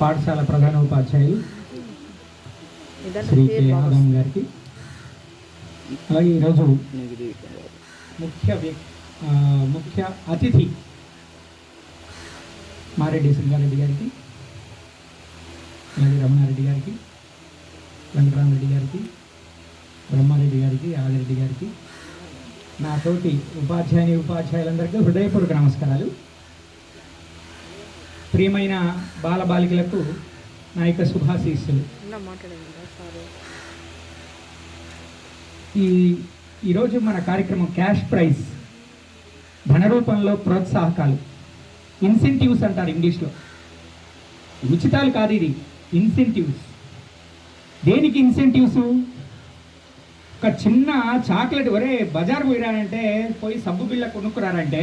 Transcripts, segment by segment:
పాఠశాల ప్రధాన ఉపాధ్యాయులు శ్రీ కె ఆదాం గారికి. అలాగే ఈరోజు ముఖ్య ముఖ్య అతిథి మారెడ్డి సింగారెడ్డి గారికి అలాగే రమణారెడ్డి గారికి వెంకటరామరెడ్డి గారికి బ్రహ్మారెడ్డి గారికి ఆదిరెడ్డి గారికి నా తోటి ఉపాధ్యాయుని ఉపాధ్యాయులందరికీ హృదయపూర్వక నమస్కారాలు. ప్రియమైన బాలబాలికలకు నా యొక్క శుభాశీస్సులు. ఈ ఈరోజు మన కార్యక్రమం క్యాష్ ప్రైజ్ ధన రూపంలో ప్రోత్సాహకాలు. ఇన్సెంటివ్స్ అంటారు ఇంగ్లీష్లో. ఉచితాలు కాదు ఇది ఇన్సెంటివ్స్. దేనికి ఇన్సెంటివ్స్? ఒక చిన్న చాక్లెట్ ఒరే బజార్ పోయిరానంటే పోయి సబ్బు బిళ్ళ కొనుక్కురారంటే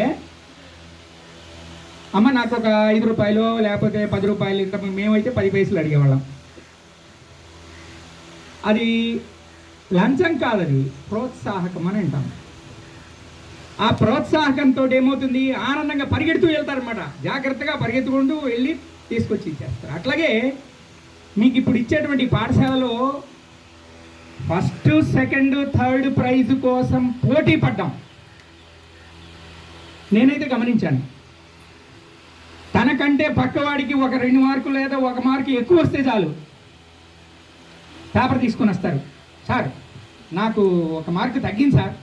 అమ్మ నాకు ఒక ఐదు రూపాయలు లేకపోతే పది రూపాయలు ఇంత మేమైతే పది పైసలు అడిగేవాళ్ళం. అది లంచం కాదది ప్రోత్సాహకం అని అంటాం. ఆ ప్రోత్సాహకంతో ఏమవుతుంది? ఆనందంగా పరిగెడుతూ వెళ్తారనమాట జాగ్రత్తగా పరిగెత్తుకుంటూ వెళ్ళి తీసుకొచ్చి ఇచ్చేస్తారు. అట్లాగే మీకు ఇప్పుడు ఇచ్చేటువంటి పాఠశాలలో ఫస్ట్ సెకండ్ థర్డ్ ప్రైజ్ కోసం పోటీ పడ్డాం. నేనైతే గమనించాను. తనకంటే పక్కవాడికి ఒక రెండు మార్కులు లేదా ఒక మార్కు ఎక్కువ వస్తే చాలు. పేపర్ తీసుకొని వస్తారు. సార్ నాకు ఒక మార్కు తగ్గింది సార్.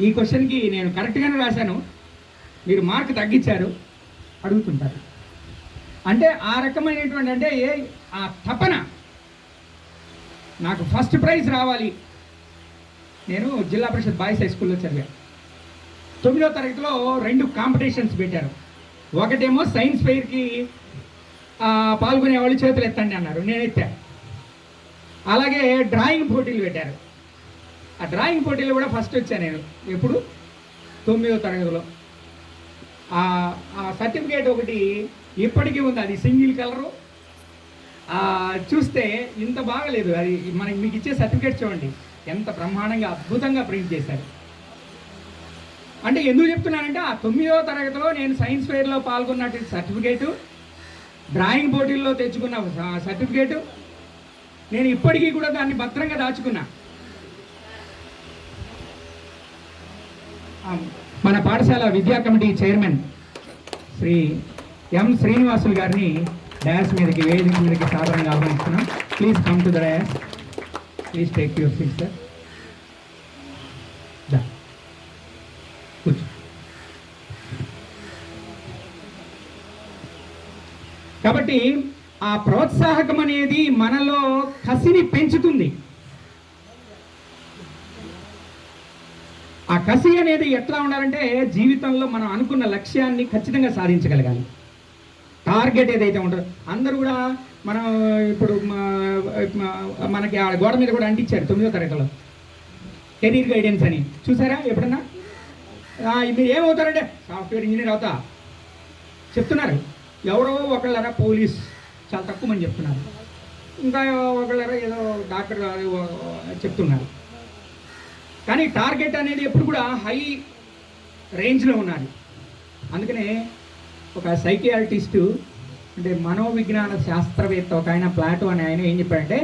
ఈ క్వశ్చన్కి నేను కరెక్ట్గానే రాశాను. మీరు మార్క్ తగ్గించారు. అడుగుతుంటారు. అంటే ఆ రకమైనటువంటి అంటే ఏ ఆ తపన నాకు ఫస్ట్ ప్రైజ్ రావాలి. నేను జిల్లా పరిషత్ బాయ్స్ హై స్కూల్లో చదివాను. తొమ్మిదో తరగతిలో రెండు కాంపిటీషన్స్ పెట్టారు. ఒకటేమో సైన్స్ ఫెయిర్కి పాల్గొనే వాళ్ళు చేతులు ఎత్తండి అన్నారు. నేను ఎత్తా అలాగే డ్రాయింగ్ పోటీలు పెట్టారు. ఆ డ్రాయింగ్ పోటీలు కూడా ఫస్ట్ వచ్చాను నేను. ఎప్పుడు? తొమ్మిదో తరగతిలో. ఆ సర్టిఫికేట్ ఒకటి ఇప్పటికీ ఉంది. అది సింగిల్ కలరు. చూస్తే ఇంత బాగలేదు. అది మనకి మీకు ఇచ్చే సర్టిఫికేట్ చూడండి. ఎంత బ్రహ్మాండంగా అద్భుతంగా ప్రింట్ చేశారు. అంటే ఎందుకు చెప్తున్నానంటే ఆ తొమ్మిదవ తరగతిలో నేను సైన్స్ ఫెయిర్లో పాల్గొన్నటువంటి సర్టిఫికేటు డ్రాయింగ్ పోటీల్లో తెచ్చుకున్న సర్టిఫికేటు. నేను ఇప్పటికీ కూడా దాన్ని భద్రంగా దాచుకున్నా. మన పాఠశాల విద్యా committee chairman Shri M Srinivasulu గారిని డయాస్ మీదకి వేదిక మీదకి సాధారణంగా ఆహ్వానిస్తున్నాం. Please come to the dance please take your seat sir ఆ ప్రోత్సాహకం అనేది మనలో కసిని పెంచుతుంది. ఆ కసి అనేది ఎట్లా ఉండాలంటే జీవితంలో మనం అనుకున్న లక్ష్యాన్ని ఖచ్చితంగా సాధించగలగాలి. టార్గెట్ ఏదైతే ఉంటుందో అందరూ కూడా మనం ఇప్పుడు మనకి ఆ గోడ మీద కూడా అంటించారు తొమ్మిదో తరగతిలో. కెరీర్ గైడెన్స్ అని. చూసారా ఎప్పుడన్నా? మీరు ఏమవుతారంటే సాఫ్ట్వేర్ ఇంజనీర్ అవుతా. చెప్తున్నారు. ఎవరో ఒకళ్ళరా పోలీస్. చాలా తక్కువ మంది చెప్తున్నారు. ఇంకా ఒకళ్ళరా ఏదో డాక్టర్ చెప్తున్నారు. కానీ టార్గెట్ అనేది ఎప్పుడు కూడా హై రేంజ్లో ఉన్నది అందుకనే ఒక సైకియాలజిస్టు అంటే మనోవిజ్ఞాన శాస్త్రవేత్త ఒక ఆయన ప్లాటో అని ఆయన ఏం చెప్పాడంటే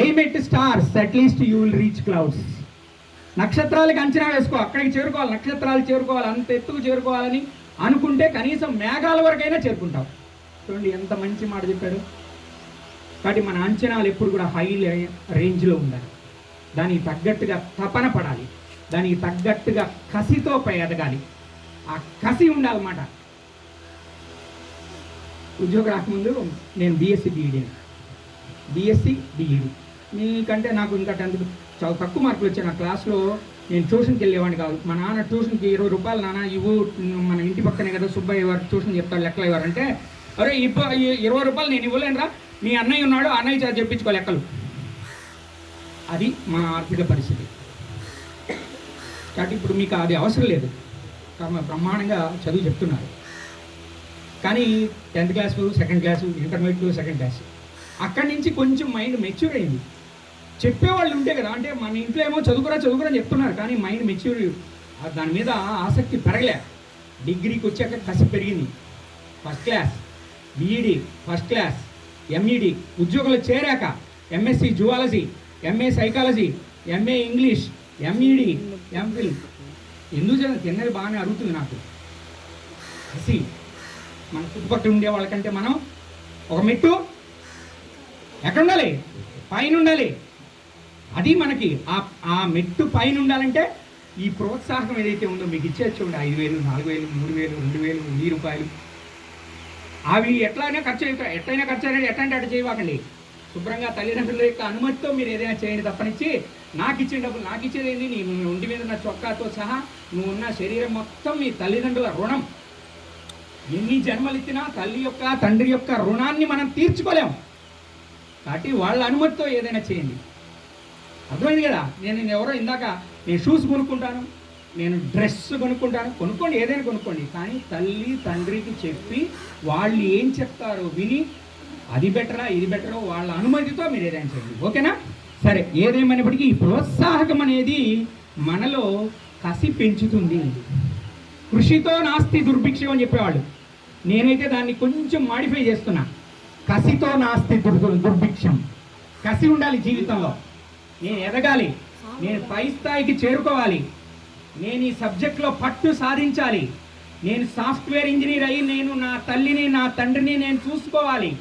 aim at stars at least you will reach clouds నక్షత్రాలకు అంచనా వేసుకో అక్కడికి చేరుకోవాలి నక్షత్రాలు చేరుకోవాలి అంత ఎత్తుకు చేరుకోవాలని అనుకుంటే కనీసం మేఘాల వరకైనా చేరుకుంటాం చూడండి ఎంత మంచి మాట చెప్పాడు. కాబట్టి మన అంచనాలు ఎప్పుడు కూడా హై రేంజ్లో ఉండాలి. దానికి తగ్గట్టుగా తపన పడాలి. దానికి తగ్గట్టుగా కసితో పై ఎదగాలి ఆ కసి ఉండాలన్నమాట ఉద్యోగం రాకముందు నేను బీఎస్సీ బీఈడీ బీఎస్సీ డిఈడి మీకంటే నాకు ఇంకా టెన్త్ చాలా తక్కువ మార్కులు వచ్చాయి. నా క్లాస్లో నేను ట్యూషన్కి వెళ్ళేవాడిని కాదు. మా నాన్న ట్యూషన్కి ఇరవై రూపాయలు నాన్న ఇవ్వు. మన ఇంటి పక్కనే కదా సుబ్బయ్య వారు ట్యూషన్ చెప్తాడు లెక్కలు ఇవ్వారంటే అరే ఇప్పుడు ఇరవై రూపాయలు నేను ఇవ్వలేనురా. మీ అన్నయ్య ఉన్నాడు ఆ అన్నయ్య చేత చెప్పించుకో లెక్కలు. అది మా ఆర్థిక పరిస్థితి. కాబట్టి ఇప్పుడు మీకు అది అవసరం లేదు. బ్రహ్మాండంగా చదువు చెప్తున్నారు. కానీ tenth class second class intermediate second class. అక్కడి నుంచి కొంచెం మైండ్ మెచ్యూర్ అయింది. చెప్పేవాళ్ళు ఉంటే కదా అంటే మన ఇంట్లో ఏమో చదువుకురా చదువుకురా చెప్తున్నారు కానీ మైండ్ మెచ్యూర్ దాని మీద ఆసక్తి పెరగలే. డిగ్రీకి వచ్చాక కసి పెరిగింది. First class. BEd first class MEd ఉద్యోగంలో చేరాక. MSc zoology MA psychology MA English MEd MPhil ఎందుకు చదివాను? బాగానే అరుగుతుంది నాకు. కసి మన చుట్టుపక్కల ఉండే వాళ్ళకంటే మనం ఒక మెట్టు ఎక్కడ ఉండాలి పైన ఉండాలి అది మనకి ఆ ఆ మెట్టు పైన ఉండాలంటే ఈ ప్రోత్సాహం ఏదైతే ఉందో మీకు ఇచ్చే చూడండి. ఐదు వేలు నాలుగు వేలు మూడు వేలు రెండు వేలు వెయ్యి రూపాయలు. అవి ఎట్లయినా ఖర్చు అవుతాయి ఎట్లయినా ఖర్చు అయినా ఎట్లాంటి అటు చేయవాకండి శుభ్రంగా తల్లిదండ్రుల యొక్క అనుమతితో మీరు ఏదైనా చేయండి తప్పనిచ్చి. నాకు ఇచ్చిన డబ్బులు నాకు ఇచ్చేది ఏంది? నీ ఒంటి మీద ఉన్న చొక్కాతో సహా నువ్వు ఉన్న శరీరం మొత్తం మీ తల్లిదండ్రుల రుణం. ఎన్ని జన్మలు ఇచ్చినా తల్లి యొక్క తండ్రి యొక్క రుణాన్ని మనం తీర్చుకోలేం. కాబట్టి వాళ్ళ అనుమతితో ఏదైనా చేయండి. అర్థమైంది కదా? నేను నేను ఎవరో ఇందాక నేను షూస్ కొనుక్కుంటాను. నేను డ్రెస్ కొనుక్కుంటాను. కొనుక్కోండి ఏదైనా కొనుక్కోండి. కానీ తల్లి తండ్రికి చెప్పి వాళ్ళు ఏం చెప్తారో విని అది బెటరా ఇది బెటరో వాళ్ళ అనుమతితో మీరు ఏదైనా చేయండి. ఓకేనా? సరే ఏదేమైనప్పటికీ ఈ ప్రోత్సాహకం అనేది మనలో కసి పెంచుతుంది. కృషితో నాస్తి దుర్భిక్షం అని చెప్పేవాళ్ళు. నేనైతే దాన్ని కొంచెం మాడిఫై చేస్తున్నా. కసితో నాస్తి దుర్ దుర్భిక్షం. కసి ఉండాలి జీవితంలో. నేను ఎదగాలి. నేను పై స్థాయికి చేరుకోవాలి. నేను ఈ సబ్జెక్ట్లో పట్టు సాధించాలి. నేను సాఫ్ట్వేర్ ఇంజనీర్ అయ్యి నేను నా తల్లిని నా తండ్రిని నేను చూసుకోవాలి.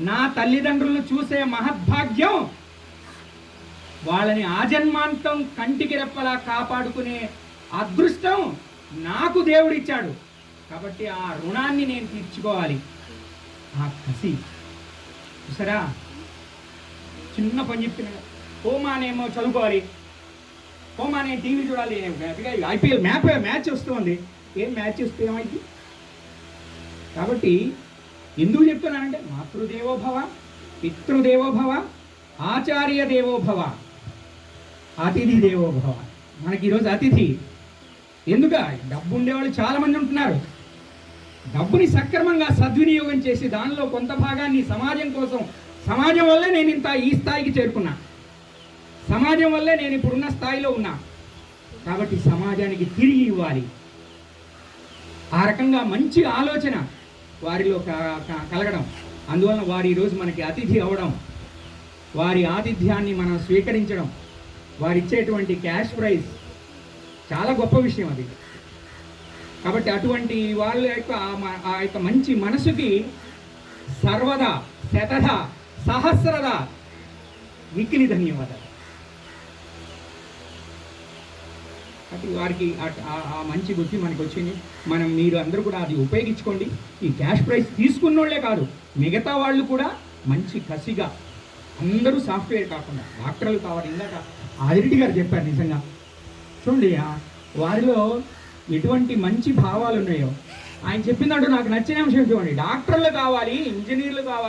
నా తల్లిదండ్రులను చూసే మహద్భాగ్యం వాళ్ళని ఆజన్మాంతం కంటికి రెప్పలా కాపాడుకునే అదృష్టం నాకు దేవుడిచ్చాడు. కాబట్టి ఆ రుణాన్ని నేను తీర్చుకోవాలి. ఆ కసి. చూసారా? చిన్న పని చెప్పిన హోమానేమో చదువుకోవాలి. హోమానే టీవీ చూడాలి ఐపీఎల్ మ్యాప్ మ్యాచ్ వస్తుంది. ఏం మ్యాచ్ వస్తే ఏమైంది? కాబట్టి ఎందుకు చెప్తున్నానంటే మాతృదేవోభవ పితృదేవోభవ ఆచార్య దేవోభవ అతిథి దేవోభవ. మనకి ఈరోజు అతిథి. ఎందుక? డబ్బు ఉండేవాళ్ళు చాలామంది ఉంటున్నారు. డబ్బుని సక్రమంగా సద్వినియోగం చేసి దానిలో కొంత భాగాన్ని సమాజం కోసం సమాజం వల్లే నేను ఇంత ఈ స్థాయికి చేరుకున్నా. సమాజం వల్లే నేను ఇప్పుడున్న స్థాయిలో ఉన్నా. కాబట్టి సమాజానికి తిరిగి ఇవ్వాలి. ఆ రకంగా మంచి ఆలోచన వారిలో క- క- కలగడం. అందువలన వారు ఈరోజు మనకి అతిథి అవడం. వారి ఆతిథ్యాన్ని మనం స్వీకరించడం. వారు ఇచ్చేటువంటి క్యాష్ ప్రైజ్ చాలా గొప్ప విషయం అది. కాబట్టి అటువంటి వాళ్ళ యొక్క ఆ మ- ఆ యొక్క మంచి మనసుకి సర్వదా శతధ సహస్రద మిక్కిలి ధన్యవాదాలు. కాబట్టి వారికి ఆ- ఆ- ఆ మంచి బుద్ధి మనకు వచ్చింది మనం మీరు అందరూ కూడా అది ఉపయోగించుకోండి. ఈ క్యాష్ ప్రైస్ తీసుకున్నోళ్ళే కాదు మిగతా వాళ్ళు కూడా మంచి కసిగా అందరూ సాఫ్ట్వేర్ కాకుండా డాక్టర్లు కావాలి ఇందాక ఆదిరెడ్డి గారు చెప్పారు నిజంగా. చూడండి వారిలో ఎటువంటి మంచి భావాలు ఉన్నాయో ఆయన చెప్పినట్టు నాకు నచ్చిన అంశం చూడండి. డాక్టర్లు కావాలి ఇంజనీర్లు కావాలి.